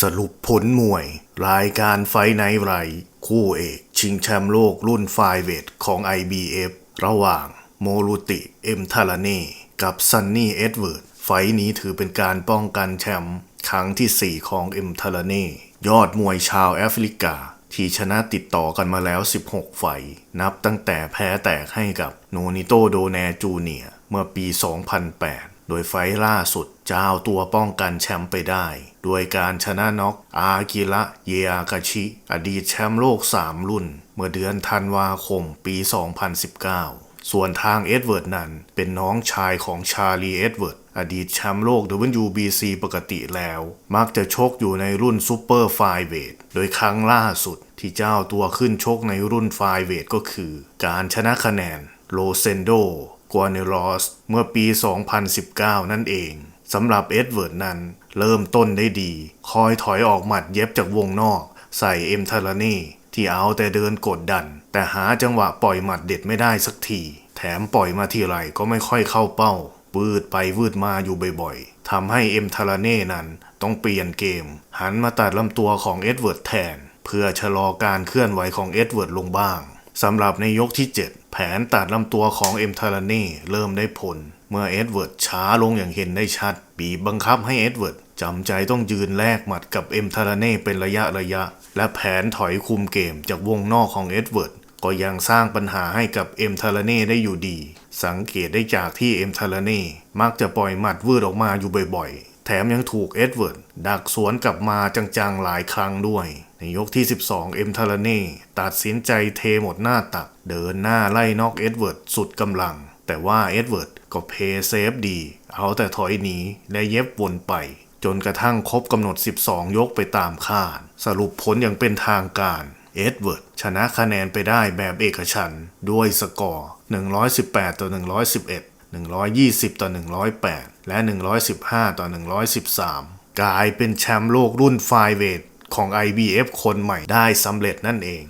สรุปผลมวย รายการไฟไนไรคู่เอก ชิงแชมป์โลกรุ่นไฟเวทของ IBF ระหว่างโมรุติ เอ็มทาลาเน่กับซันนี่เอ็ดเวิร์ด ไฟนี้ถือเป็นการป้องกันแชมป์ครั้งที่ 4 ของเอ็มทาลาเน่ยอดมวยชาวแอฟริกา ที่ชนะติดต่อกันมาแล้ว 16 ไฟ นับตั้งแต่แพ้แตกให้กับโนนิโตโดแนจูเนียเมื่อปี 2008 โดยไฟล่าสุดเจ้าตัวป้องกันแชมป์ไปได้ด้วยการชนะน็อกอากิระเยอากาชิ อดีตแชมป์โลก 3 รุ่น เมื่อเดือนธันวาคมปี 2019 ส่วนทางเอ็ดเวิร์ดนั้น เป็นน้องชายของชาลีเอ็ดเวิร์ดอดีตแชมป์โลก WBC ปกติแล้ว มักจะชกอยู่ในรุ่นซูเปอร์ไฟเวทโดยครั้งล่าสุดที่เจ้าตัวขึ้นชกในรุ่นไฟเวทก็คือ การชนะคะแนนโลเซนโด กัวเนรอสเมื่อปี 2019 นั่นเองสำหรับเอ็ดเวิร์ดนั้น เริ่มต้นได้ดี คอยถอยออกหมัดเย็บจากวงนอก ใส่เอ็มทาราน่ที่เอาแต่เดินกดดัน แต่หาจังหวะปล่อยหมัดเด็ดไม่ได้สักที แถมปล่อยมาทีไรก็ไม่ค่อยเข้าเป้าวืดไปวืดมาอยู่บ่อยๆทำให้เอ็มทาราเน่นั้นต้องเปลี่ยนเกม หันมาตัดลำตัวของเอ็ดเวิร์ดแทน เพื่อชะลอการเคลื่อนไหวของเอ็ดเวิร์ดลงบ้าง สำหรับในยกที่ 7 แผนตัดลำตัวของเอ็มทาราเน่เริ่มได้ผล เมื่อเอ็ดเวิร์ดช้าลงอย่างเห็นได้ชัด บีบบังคับให้เอ็ดเวิร์ดจำใจต้องยืนแลกหมัดกับเอ็มทาราเน่เป็นระยะระยะ และแผนถอยคุมเกมจากวงนอกของเอ็ดเวิร์ดก็ยังสร้างปัญหาให้กับเอ็มทาราเน่ได้อยู่ดี สังเกตได้จากที่เอ็มทาราเน่มักจะปล่อยหมัดวืดออกมาอยู่บ่อย แถมยังถูกเอ็ดเวิร์ดดักสวนกลับมาจังๆหลายครั้งด้วย ในยกที่ 12 เอ็มทารเน่ตัดสินใจเทหมดหน้าตัก เดินหน้าไล่นอกเอ็ดเวิร์ดสุดกำลัง แต่ว่าเอ็ดเวิร์ดก็เพย์เซฟดี เอาแต่ถอยหนีและเย็บวนไป จนกระทั่งครบกำหนด 12 ยกไปตามคาด สรุปผลอย่างเป็นทางการเอ็ดเวิร์ดชนะคะแนนไปได้แบบเอกฉันด้วยสกอร์ 118 ต่อ 111 120 ต่อ 108 และ 115 ต่อ 113 กลายเป็นแชมป์โลกรุ่นไฟเวทของ IBF คนใหม่ได้สำเร็จนั่นเอง